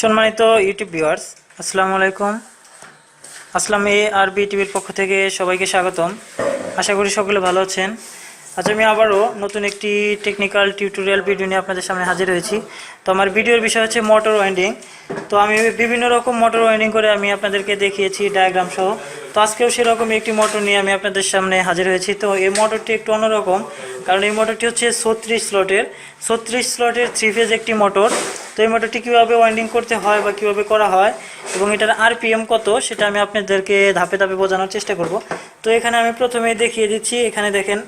সম্মানিত YouTube viewers আসসালামু আলাইকুম। আসসালাম এ আর বি টিভির পক্ষ থেকে সবাইকে স্বাগতম। আশা করি সকলে ভালো আছেন। আজ আমি আবারও নতুন একটি টেকনিক্যাল টিউটোরিয়াল ভিডিও নিয়ে আপনাদের সামনে হাজির হয়েছি। তো আমার ভিডিওর বিষয় হচ্ছে মোটর ওয়াইন্ডিং তো আমি বিভিন্ন রকম মোটর ওয়াইন্ডিং করে আমি আপনাদেরকে দেখিয়েছি ডায়াগ্রাম সহ। তো আজকেও সেরকম একটি মোটর নিয়ে আমি আপনাদের সামনে হাজির হয়েছি। তো এই মোটরটি একটু অন্যরকম। কারণ এই মোটরটি হচ্ছে ছত্রিশ স্লটের। ছত্রিশ স্লটের থ্রি ফেজ একটি মোটর। তো এই মোটরটি কীভাবে ওয়াইন্ডিং করতে হয় বা কীভাবে করা হয় এবং এটার আরপিএম কত, সেটা আমি আপনাদেরকে ধাপে ধাপে বোঝানোর চেষ্টা করব। তো এখানে আমি প্রথমে দেখিয়ে দিচ্ছি, এখানে দেখেন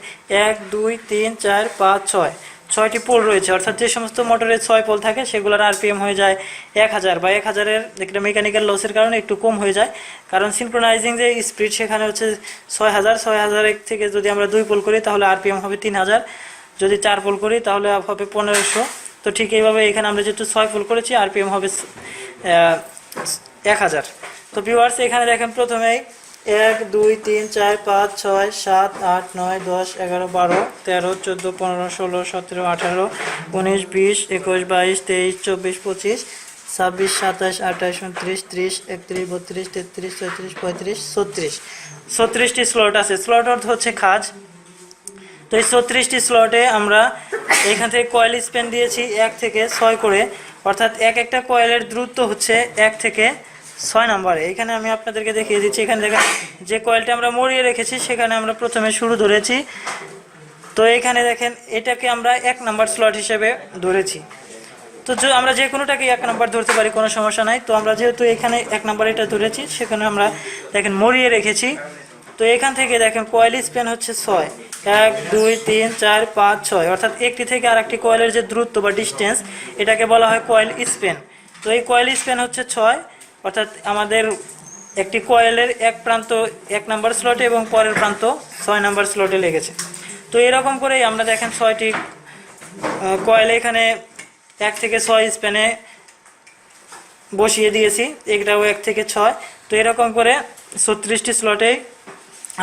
এক, দুই, তিন, চার, পাঁচ, ছয়। ছয়টি পোল রয়েছে। অর্থাৎ যে সমস্ত মোটরের ছয় পোল থাকে, সেগুলোর আরপিএম হয়ে যায় এক হাজার। বা এক হাজারের একটা মেকানিক্যাল লসের কারণে একটু কম হয়ে যায়। কারণ সিনক্রোনাইজিং যে স্পিড সেখানে হচ্ছে ছয় হাজার ছয় হাজার থেকে যদি আমরা দুই পোল করি, তাহলে আরপিএম হবে তিন হাজার। যদি চার পোল করি, তাহলে হবে পনেরোশো। তো ঠিক এইভাবে এখানে আমরা যেহেতু ছয় পোল করেছি আরপিএম হবে এক হাজার। তো ভিউয়ার্স এখানে দেখেন প্রথমেই এক, দুই, তিন, চার, পাঁচ, ছয়, সাত, আট, নয়, দশ, এগারো, বারো, তেরো, চোদ্দ, পনেরো, ষোলো, সতেরো, আঠারো, উনিশ, বিশ, একুশ, বাইশ, তেইশ, চব্বিশ, পঁচিশ, ছাব্বিশ, সাতাশ, আঠাশ, উনত্রিশ, ত্রিশ, একত্রিশ, বত্রিশ, তেত্রিশ, চৌত্রিশ, পঁয়ত্রিশ, ছত্রিশ। ছত্রিশটি স্লট আছে। স্লট অর্থ হচ্ছে খাজ। তো এই ছত্রিশটি স্লটে আমরা এখান থেকে কয়েল স্পেন দিয়েছি এক থেকে ছয় করে। অর্থাৎ এক একটা কয়েলের দূরত্ব হচ্ছে এক থেকে ছয় নম্বরে। এখানে আমি আপনাদেরকে দেখিয়ে দিচ্ছি, এখানে দেখেন যে কয়েলটা আমরা মরিয়ে রেখেছি, সেখানে আমরা প্রথমে শুরু ধরেছি। তো এখানে দেখেন, এটাকে আমরা এক নাম্বার স্লট হিসেবে ধরেছি। তো আমরা যে কোনোটাকে এক নাম্বার ধরতে পারি, কোনো সমস্যা নাই। তো আমরা যেহেতু এখানে এক নাম্বার এটা ধরেছি, সেখানে আমরা দেখেন মরিয়ে রেখেছি। তো এখান থেকে দেখেন কয়েল স্পেন হচ্ছে ছয়। এক, দুই, তিন, চার, পাঁচ, ছয়। অর্থাৎ একটি থেকে আরেকটি কয়েলের যে দূরত্ব বা ডিস্টেন্স এটাকে বলা হয় কয়েল স্পেন তো এই কয়েল স্পেন হচ্ছে ছয়। অর্থাৎ আমাদের একটি কয়েলের এক প্রান্ত এক নাম্বার স্লটে এবং পরের প্রান্ত ছয় নাম্বার স্লটে লেগেছে। তো এরকম করেই আমরা দেখেন ছয়টি কয়েল এখানে এক থেকে ছয় স্প্যানে বসিয়ে দিয়েছি এটাও এক থেকে ছয়। তো এরকম করে ছত্রিশটি স্লটে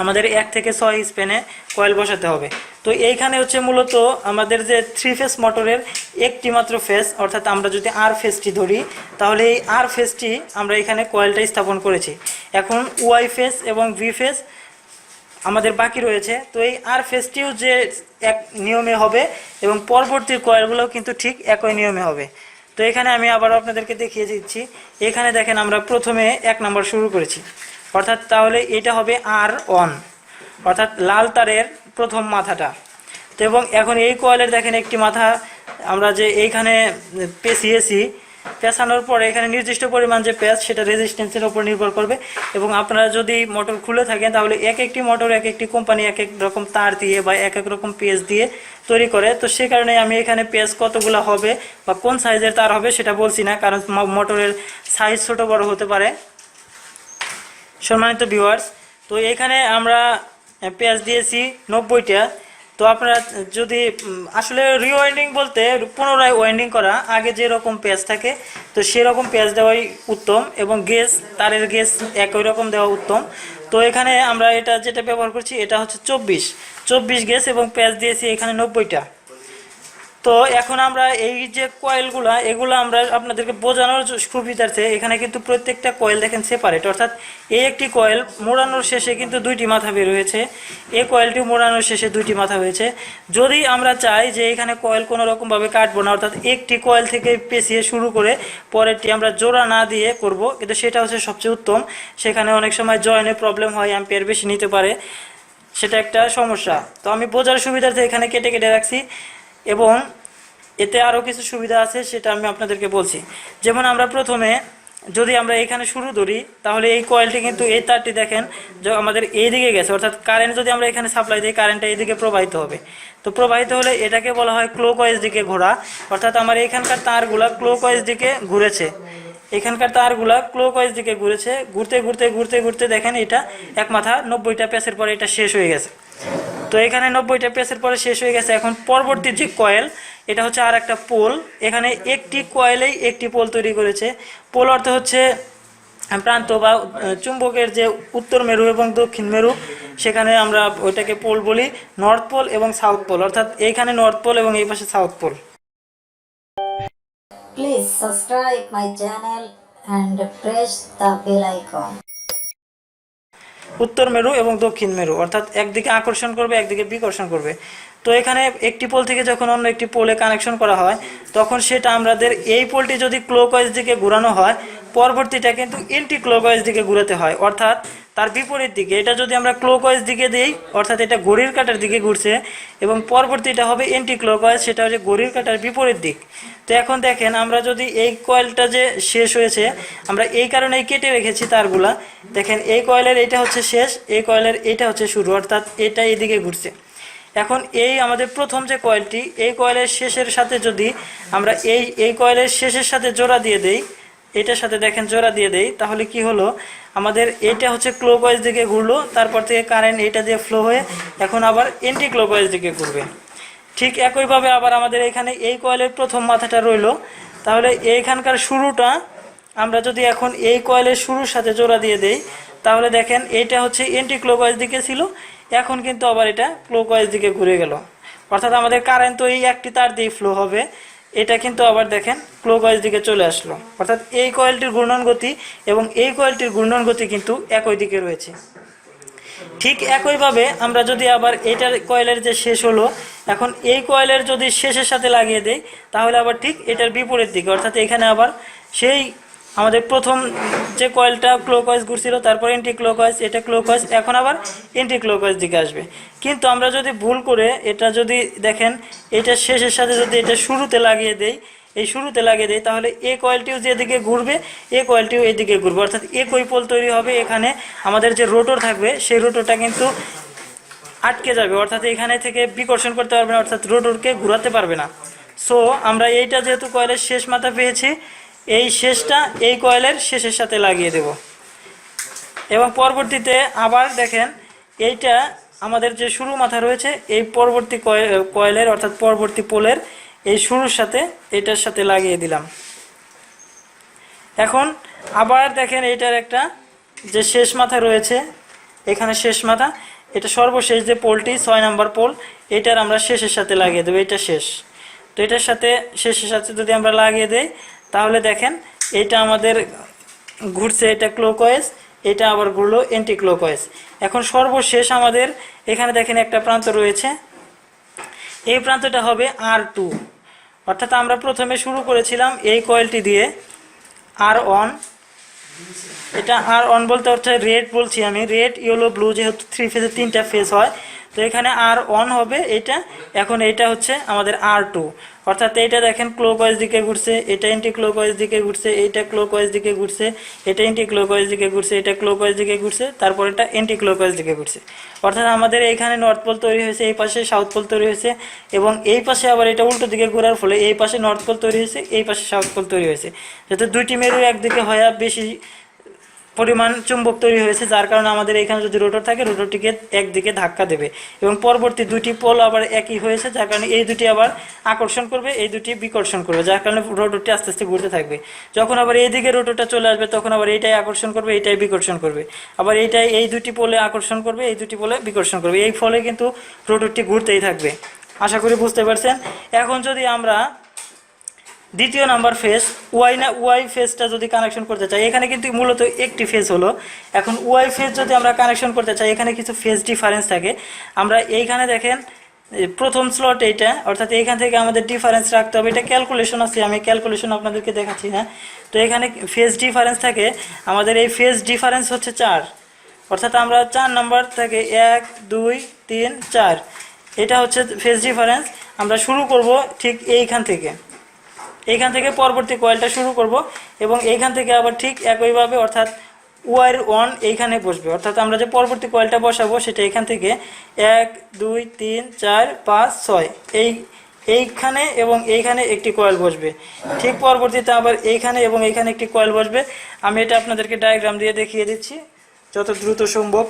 আমাদের এক থেকে ছয় স্পেনে কয়েল বসাতে হবে। তো এইখানে হচ্ছে মূলত আমাদের যে থ্রি ফেস মোটরের একটি মাত্র ফেস অর্থাৎ আমরা যদি আর ফেসটি ধরি, তাহলে এই আর ফেসটি আমরা এখানে কয়েলটা স্থাপন করেছি। এখন ওয়াই ফেস এবং ভি ফেস আমাদের বাকি রয়েছে। তো এই আর ফেসটিও যে এক নিয়মে হবে এবং পরবর্তী কয়েলগুলোও কিন্তু ঠিক একই নিয়মে হবে। তো এখানে আমি আবার আপনাদেরকে দেখিয়ে দিচ্ছি। এখানে দেখেন আমরা প্রথমে এক নম্বর শুরু করেছি। অর্থাৎ তাহলে এটা হবে আর অন অর্থাৎ লাল তারের প্রথম মাথাটা। তো এবং এখন এই কয়েলের দেখেন একটি মাথা, আমরা যে এইখানে পেঁচিয়েছি, পেঁচানোর পরে এখানে নির্দিষ্ট পরিমাণ যে প্যাচ, সেটা রেজিস্ট্যান্সের উপর নির্ভর করবে। এবং আপনারা যদি মোটর খুলে থাকেন, তাহলে এক একটি মোটর এক একটি কোম্পানি এক এক রকম তার দিয়ে বা এক এক রকম পেজ দিয়ে তৈরি করে। তো সে কারণে আমি এখানে পেজ কতগুলো হবে বা কোন সাইজের তার হবে সেটা বলছি না, কারণ মোটরের সাইজ ছোট বড় হতে পারে। সম্মানিত ভিউয়ার্স তো এখানে আমরা পেঁয়াজ দিয়েছি, নব্বইটা। তো আপনারা যদি আসলে রিওয়াইন্ডিং বলতে পুনরায় ওয়াইন্ডিং করা, আগে যেরকম পেঁয়াজ থাকে, তো সেরকম পেঁয়াজ দেওয়াই উত্তম এবং গ্যাস, তারের গ্যাস একই রকম দেওয়া উত্তম। তো এখানে আমরা এটা যেটা ব্যবহার করছি, এটা হচ্ছে চব্বিশ। চব্বিশ গ্যাস এবং পেঁয়াজ দিয়েছি, এখানে নব্বইটা। তো এখন আমরা এই যে কয়েলগুলো এগুলো আমরা আপনাদেরকে বোঝানোর সুবিধার্থে এখানে কিন্তু প্রত্যেকটা কয়েল দেখেন সেপারেট অর্থাৎ এই একটি কয়েল মোড়ানোর শেষে কিন্তু দুইটি মাথা বের হয়েছে। এই কয়েলটি মোড়ানোর শেষে দুইটি মাথা হয়েছে। যদি আমরা চাই যে এখানে কয়েল কোনো রকমভাবে কাটবো না, অর্থাৎ একটি কয়েল থেকে পেঁচিয়ে শুরু করে পরেরটি আমরা জোড়া না দিয়ে করব, কিন্তু সেটা হচ্ছে সবচেয়ে উত্তম। সেখানে অনেক সময় জয়েনে প্রবলেম হয় অ্যাম্পিয়ার বেশি নিতে পারে। সেটা একটা সমস্যা। তো আমি বোঝার সুবিধার্থে এখানে কেটে কেটে রাখছি। এবং এতে আরও কিছু সুবিধা আছে, সেটা আমি আপনাদেরকে বলছি। যেমন আমরা প্রথমে যদি আমরা এখানে শুরু ধরি, তাহলে এই কয়েলটি কিন্তু এই তারটি দেখেন, যে আমাদের এই দিকে গেছে। অর্থাৎ কারেন্ট যদি আমরা এখানে সাপ্লাই দিই কারেন্টটা এইদিকে প্রবাহিত হবে। তো প্রবাহিত হলে এটাকে বলা হয় ক্লোকওয়াইজ দিকে ঘোরা। অর্থাৎ আমার এখানকার তারগুলা ক্লোকওয়াইজ দিকে ঘুরেছে। এখানকার তারগুলা ক্লোকওয়াইজ দিকে ঘুরেছে। ঘুরতে ঘুরতে ঘুরতে ঘুরতে দেখেন এটা এক মাথা নব্বইটা প্যাসের পরে এটা শেষ হয়ে গেছে। তো এখানে নব্বইটা পেসের পরে শেষ হয়ে গেছে। এখন পরবর্তী যে কয়েল এটা হচ্ছে আর একটা পোল। এখানে একটি কয়েলেই একটি পোল তৈরি করেছে। পোল অর্থ হচ্ছে প্রান্ত বা চুম্বকের যে উত্তর মেরু এবং দক্ষিণ মেরু সেখানে আমরা ওইটাকে পোল বলি নর্থ পোল এবং সাউথ পোল। অর্থাৎ এইখানে নর্থ পোল এবং এই পাশে south pole. Please subscribe my channel and press the bell icon. উত্তর মেরু এবং দক্ষিণ মেরু অর্থাৎ একদিকে আকর্ষণ করবে একদিকে বিকর্ষণ করবে। তো এখানে একটি পোল থেকে যখন অন্য একটি পোলে কানেকশন করা হয়, তখন সেটা আমাদের এই পোলটি যদি ক্লোকওয়াইজ দিকে ঘোরানো হয়, পরবর্তীটা কিন্তু এন্টি ক্লোকওয়াইজ দিকে ঘুরাতে হয়। অর্থাৎ তার বিপরীত দিকে, এটা যদি আমরা ক্লোকওয়াইজ দিকে দিই, অর্থাৎ এটা ঘড়ির কাটার দিকে ঘুরছে, এবং পরবর্তীটা হবে এন্টি ক্লোকওয়াইজ সেটা হচ্ছে ঘড়ির কাটার বিপরীত দিক। তো এখন দেখেন, আমরা যদি এই কয়েলটা যে শেষ হয়েছে, আমরা এই কারণেই কেটে রেখেছি তারগুলা। দেখেন, এই কয়েলের এটা হচ্ছে শেষ, এই কয়েলের এটা হচ্ছে শুরু, অর্থাৎ এটা এদিকে ঘুরছে। এখন এই আমাদের প্রথম যে কয়েলটি, এই কয়েলের শেষের সাথে যদি আমরা এই এই কয়েলের শেষের সাথে জোড়া দিয়ে দেই, এটার সাথে দেখেন জোড়া দিয়ে দেই, তাহলে কি হলো? আমাদের এটা হচ্ছে ক্লোকওয়াইজ দিকে ঘুরলো, তারপর থেকে কারেন্ট এটা দিয়ে ফ্লো হয়ে এখন আবার এন্টি ক্লোকওয়াইজ দিকে ঘুরবে। ঠিক একইভাবে আবার আমাদের এখানে এই কয়েলের প্রথম মাথাটা রইল। তাহলে এইখানকার শুরুটা আমরা যদি এখন এই কয়েলের শুরুর সাথে জোড়া দিয়ে দেই, তাহলে দেখেন এইটা হচ্ছে এন্টি ক্লোকওয়াইজ দিকে ছিল এখন কিন্তু আবার এটা ক্লোকওয়াইজ দিকে ঘুরে গেল। অর্থাৎ আমাদের কারেন্ট তো এই একটি তার দিয়ে ফ্লো হবে। এটা কিন্তু আবার দেখেন ক্লোকওয়াইজ দিকে চলে আসলো। অর্থাৎ এই কয়েলটির ঘূর্ণন গতি এবং এই কয়েলটির ঘূর্ণন গতি কিন্তু একই দিকে রয়েছে। ঠিক একইভাবে আমরা যদি আবার এটার কয়েলের যে শেষ হলো, এখন এই কয়েলের যদি শেষের সাথে লাগিয়ে দেই, তাহলে আবার ঠিক এটার বিপরীত দিকে, অর্থাৎ এখানে আবার সেই আমাদের প্রথম যে কয়েলটা ক্লোকওয়াইজ ঘুরছিল, তারপর এন্টি ক্লোকওয়াইজ এটা ক্লোকওয়াইজ এখন আবার এন্টি ক্লোকওয়াইজ দিকে আসবে। কিন্তু আমরা যদি ভুল করে এটা যদি দেখেন, এটা শেষের সাথে যদি এটা শুরুতে লাগিয়ে দেই, এই শুরুতে লাগিয়ে দেয় তাহলে এ কয়েলটিও যেদিকে ঘুরবে, এ কয়েলটিও এদিকে ঘুরবে। অর্থাৎ এ কৈপল তৈরি হবে, এখানে আমাদের যে রোটর থাকবে, সেই রোটরটা কিন্তু আটকে যাবে। অর্থাৎ এখানে থেকে বিকর্ষণ করতে পারবে না, অর্থাৎ রোটরকে ঘুরাতে পারবে না। সো আমরা এইটা যেহেতু কয়েলের শেষ মাথা পেয়েছি এই শেষটা, এই কয়েলের শেষের সাথে লাগিয়ে দেব। এবং পরবর্তীতে আবার দেখেন, এইটা আমাদের যে শুরু মাথা রয়েছে, এই পরবর্তী কয়ে- কয়েলের অর্থাৎ পরবর্তী পোলের এই শুরুর সাথে এটার সাথে লাগিয়ে দিলাম। এখন আবার দেখেন এটার একটা যে শেষ মাথা রয়েছে, এখানে শেষ মাথা, এটা সর্বশেষ যে পোলটি, ছয় নাম্বার পোল, এটার আমরা শেষের সাথে লাগিয়ে দেবো, এটা শেষ। তো এটার সাথে, শেষের সাথে যদি আমরা লাগিয়ে দেই তাহলে দেখেন, এটা আমাদের ঘুরছে এটা ক্লোকয়েস এটা আবার ঘুরলো এন্টি ক্লোকয়েস এখন সর্বশেষ আমাদের এখানে দেখেন একটা প্রান্ত রয়েছে। এই প্রান্তটা হবে আর টু অর্থাৎ আমরা প্রথমে শুরু করেছিলাম এই কয়েলটি দিয়ে আর অন এটা আর অন বলতে অর্থাৎ রেড বলছি আমি। রেড, ইয়েলো, ব্লু যেহেতু থ্রি ফেজে তিনটা ফেজ হয়, তো এখানে আর অন হবে, এটা, এখন এটা হচ্ছে আমাদের আর টু অর্থাৎ এইটা দেখেন ক্লোকওয়াইজ দিকে ঘুরছে, এটা এন্টি ক্লোকওয়াইজ দিকে ঘুরছে, এইটা ক্লোকওয়াইজ দিকে ঘুরছে, এটা এন্টি ক্লোকওয়াইজ দিকে ঘুরছে, এটা ক্লোকওয়াইজ দিকে ঘুরছে তারপর এটা এন্টি ক্লোকওয়াইজ দিকে ঘুরছে। অর্থাৎ আমাদের এইখানে নর্থ পোল তৈরি হয়েছে, এই পাশে সাউথ পোল তৈরি হয়েছে এবং এই পাশে আবার এটা উল্টো দিকে ঘোরার ফলে এই পাশে নর্থ পোল তৈরি হয়েছে, এই পাশে সাউথ পোল তৈরি হয়েছে। যাতে দুইটি মেরু একদিকে হয় বেশি পরিমাণ চুম্বক তৈরি হয়েছে, যার কারণে আমাদের এখানে যদি রোটর থাকে, রোটরটিকে একদিকে ধাক্কা দেবে। এবং পরবর্তী দুটি পোল আবার একই হয়েছে, যার কারণে এই দুটি আবার আকর্ষণ করবে, এই দুটি বিকর্ষণ করবে, যার কারণে রোটরটি আস্তে আস্তে ঘুরতে থাকবে। যখন আবার এই দিকে রোটরটা চলে আসবে, তখন আবার এইটাই আকর্ষণ করবে, এইটাই বিকর্ষণ করবে। আবার এইটাই, এই দুটি পোলে আকর্ষণ করবে, এই দুটি পোলে বিকর্ষণ করবে। এই ফলে কিন্তু রোটরটি ঘুরতেই থাকবে। আশা করি বুঝতে পারছেন। এখন যদি আমরা দ্বিতীয় নাম্বার ফেজ ওয়াই না ওয়াই ফেজটা যদি কানেকশন করতে চাই, এখানে কিন্তু মূলত একটি ফেজ হলো। এখন ওয়াই ফেজ যদি আমরা কানেকশন করতে চাই, এখানে কিছু ফেজ ডিফারেন্স থাকে। আমরা এইখানে দেখেন প্রথম স্লট এইটা, অর্থাৎ এইখান থেকে আমাদের ডিফারেন্স রাখতে হবে। এটা ক্যালকুলেশন আছে, আমি ক্যালকুলেশন আপনাদেরকে দেখাচ্ছি হ্যাঁ? তো এখানে ফেজ ডিফারেন্স থাকে, আমাদের এই ফেজ ডিফারেন্স হচ্ছে চার। অর্থাৎ আমরা চার নাম্বার থেকে এক, দুই, তিন, চার। এটা হচ্ছে ফেজ ডিফারেন্স আমরা শুরু করব ঠিক এইখান থেকে। এইখান থেকে পরবর্তী কয়েলটা শুরু করব এবং এইখান থেকে আবার ঠিক একইভাবে অর্থাৎ ওয়ার ওয়ান এইখানে বসবে। অর্থাৎ আমরা যে পরবর্তী কয়েলটা বসাবো সেটা এখান থেকে এক, দুই, তিন, চার, পাঁচ, ছয় এই, এইখানে এবং এইখানে একটি কয়েল বসবে। ঠিক পরবর্তীতে আবার এইখানে এবং এইখানে একটি কয়েল বসবে। আমি এটা আপনাদেরকে ডায়াগ্রাম দিয়ে দেখিয়ে দিচ্ছি, যত দ্রুত সম্ভব।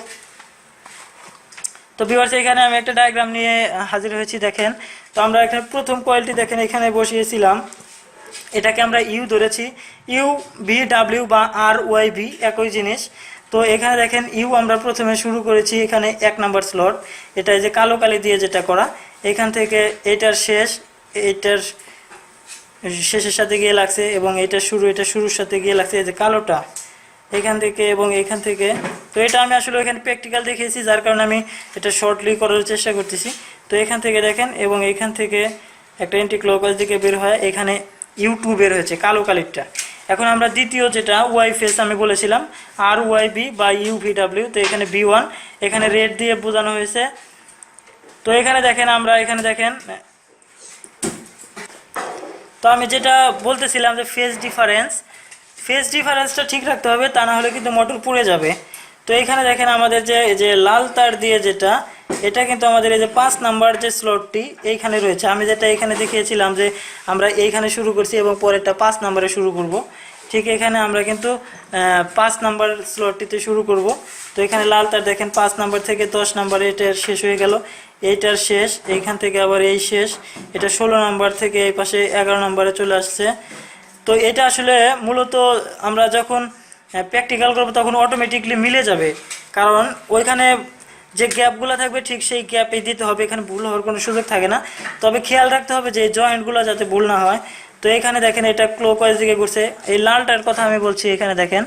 তো ভিউয়ার্স এখানে আমি একটা ডায়াগ্রাম নিয়ে হাজির হয়েছি, দেখেন। তো আমরা এখানে প্রথম কয়েলটি দেখেন, এখানে বসিয়েছিলাম। এটাকে আমরা ইউ ধরেছি। ইউ বি ডাব্লিউ বা আর ওয়াই ভি একই জিনিস। তো এখানে দেখেন ইউ আমরা প্রথমে শুরু করেছি এখানে এক নাম্বার স্লট এটা যে কালো কালি দিয়ে যেটা করা, এখান থেকে এটার শেষ, এটার শেষের সাথে গিয়ে লাগছে এবং এটা শুরু, এটা শুরুর সাথে গিয়ে লাগছে এই যে কালোটা। এখান থেকে এবং এখান থেকে। তো এটা আমি আসলে এখানে প্র্যাকটিক্যাল দেখিয়েছি, যার কারণে আমি এটা শর্টলি করার চেষ্টা করতেছি। তো এখান থেকে দেখেন এবং এখান থেকে একটা এন্টি দিকে বের হয়। এখানে ইউটু বের হয়েছে কালো কালিরটা। এখন আমরা দ্বিতীয় যেটা ওয়াই ফেস আমি বলেছিলাম আর ওয়াই বি বা ইউ ভি ডাব্লিউ তো এখানে বি ওয়ান এখানে রেড দিয়ে বোঝানো হয়েছে। তো এখানে দেখেন আমরা, এখানে দেখেন, তো আমি যেটা বলতেছিলাম যে ফেস ডিফারেন্স ফেস ডিফারেন্সটা ঠিক রাখতে হবে, তা না হলে কিন্তু মোটর পুড়ে যাবে। তো এখানে দেখেন আমাদের যে যে লাল তার দিয়ে যেটা এটা কিন্তু আমাদের এই যে পাঁচ নাম্বার যে স্লটটি এইখানে রয়েছে। আমি যেটা এখানে দেখিয়েছিলাম যে আমরা এইখানে শুরু করছি এবং পরেরটা পাঁচ নাম্বারে শুরু করব। ঠিক এখানে আমরা কিন্তু পাঁচ নাম্বার স্লটটিতে শুরু করব। তো এখানে লাল তার দেখেন, পাঁচ নাম্বার থেকে দশ নাম্বারে এটা শেষ হয়ে গেল। এইটার শেষ, এইখান থেকে আবার এই শেষ। এটা ষোলো নাম্বার থেকে এই পাশে এগারো নাম্বারে চলে আসছে। তো এটা আসলে মূলত আমরা যখন প্র্যাকটিক্যাল করব তখন অটোমেটিকলি মিলে যাবে। কারণ ওইখানে যে গ্যাপগুলো থাকবে ঠিক সেই গ্যাপে দিতে হবে, এখানে ভুল হওয়ার কোনো সুযোগ থাকে না। তবে খেয়াল রাখতে হবে যে জয়েন্টগুলো যাতে ভুল না হয়। তো এখানে দেখেন এটা ক্লোকওয়াইজ দিকে ঘুরছে। এই লালটার কথা আমি বলছি এখানে দেখেন।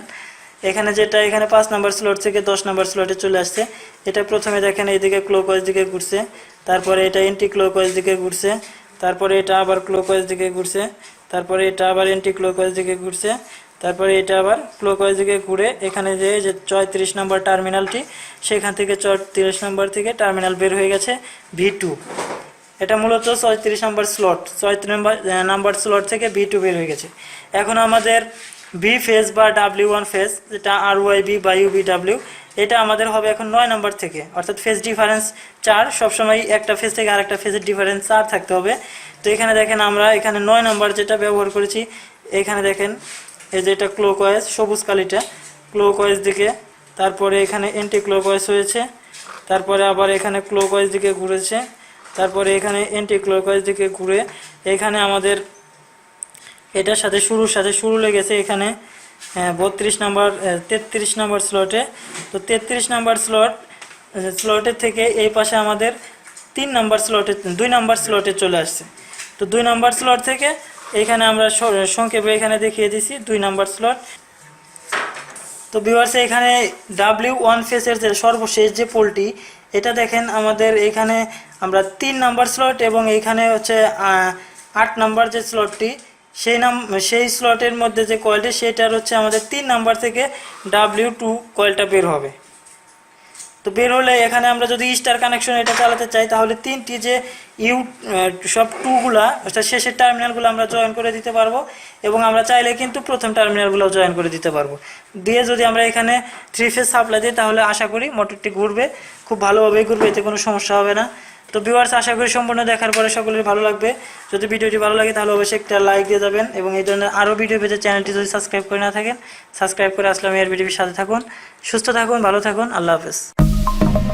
এখানে যেটা এখানে পাঁচ নাম্বার স্লট থেকে দশ নাম্বার স্লটে চলে আসছে। এটা প্রথমে দেখেন এইদিকে ক্লোকওয়াইজ দিকে ঘুরছে। তারপরে এটা এন্টি ক্লোকওয়াইজ দিকে ঘুরছে। তারপরে এটা আবার ক্লোকওয়াইজ দিকে ঘুরছে। তারপরে এটা আবার এন্টি ক্লোকওয়াইজ দিকে ঘুরছে। তারপরে এটা আবার ক্লোকওয়াইজ দিকে ঘুরে এখানে যে যে চৌত্রিশ নম্বর টার্মিনালটি সেখান থেকে চৌত্রিশ নম্বর থেকে টার্মিনাল বের হয়ে গেছে ভি টু এটা মূলত ছয়ত্রিশ নম্বর স্লট ছয়ত্রিশ নম্বর নাম্বার স্লট থেকে ভি টু বের হয়ে গেছে। এখন আমাদের বি ফেজ বা ডাব্লিউ ওয়ান ফেজ যেটা আর ওয়াই বি বা ইউ বি ডাব্লিউ এটা আমাদের হবে এখন নয় নম্বর থেকে। অর্থাৎ ফেজ ডিফারেন্স চার সবসময় একটা ফেজ থেকে আরেকটা ফেজের ডিফারেন্স চার থাকতে হবে। তো এখানে দেখেন আমরা এখানে নয় নম্বর যেটা ব্যবহার করেছি, এখানে দেখেন এই যে এটা ক্লোকওয়েজ সবুজ কালিটা ক্লোকওয়েজ দিকে, তারপরে এখানে এন্টি ক্লোকওয়েজ হয়েছে, তারপরে আবার এখানে ক্লোকওয়েজ দিকে ঘুরেছে, তারপরে এখানে এন্টি ক্লোকওয়াইজ দিকে ঘুরে, এখানে আমাদের এটার সাথে শুরুর সাথে শুরু লেগেছে এখানে বত্রিশ নাম্বার তেত্রিশ নাম্বার স্লটে তো তেত্রিশ নাম্বার স্লট স্লটের থেকে এই পাশে আমাদের তিন নাম্বার স্লটে দুই নাম্বার স্লটে চলে আসছে। তো দুই নাম্বার স্লট থেকে এখানে আমরা সংক্ষেপে এখানে দেখিয়ে দিছি দুই নাম্বার স্লট তো ভিউয়ার্স এখানে ডাব্লিউ ওয়ান ফেসের যে সর্বশেষ যে পোলটি এটা দেখেন আমাদের এখানে আমরা তিন নাম্বার স্লট এবং এখানে হচ্ছে আট নাম্বার যে স্লটটি সেই নাম, সেই স্লটের মধ্যে যে কয়েলটি সেটার হচ্ছে আমাদের তিন নাম্বার থেকে ডাব্লিউ টু কয়েলটা বের হবে। তো বের হলে এখানে আমরা যদি স্টার কানেকশন এটা চালাতে চাই, তাহলে তিনটি যে ইউ সব টুগুলা অর্থাৎ শেষের টার্মিনালগুলো আমরা জয়েন করে দিতে পারব এবং আমরা চাইলে কিন্তু প্রথম টার্মিনালগুলো জয়েন করে দিতে পারব। দিয়ে যদি আমরা এখানে থ্রি ফেজ সাপ্লাই দিই, তাহলে আশা করি মোটরটি ঘুরবে, খুব ভালোভাবেই ঘুরবে, এতে কোনো সমস্যা হবে না। তো ভিউয়ার্স আশা করি সম্পূর্ণ দেখার পরে সকলের ভালো লাগবে। যদি ভিডিওটি ভালো লাগে, তাহলে অবশ্যই একটা লাইক দিয়ে যাবেন এবং এই ধরনের আরও ভিডিও পেতে চ্যানেলটি যদি সাবস্ক্রাইব করে না থাকেন সাবস্ক্রাইব করে আসলাম এর ভিডিওর সাথে থাকুন। সুস্থ থাকুন, ভালো থাকুন, আল্লাহ হাফেজ। Bye.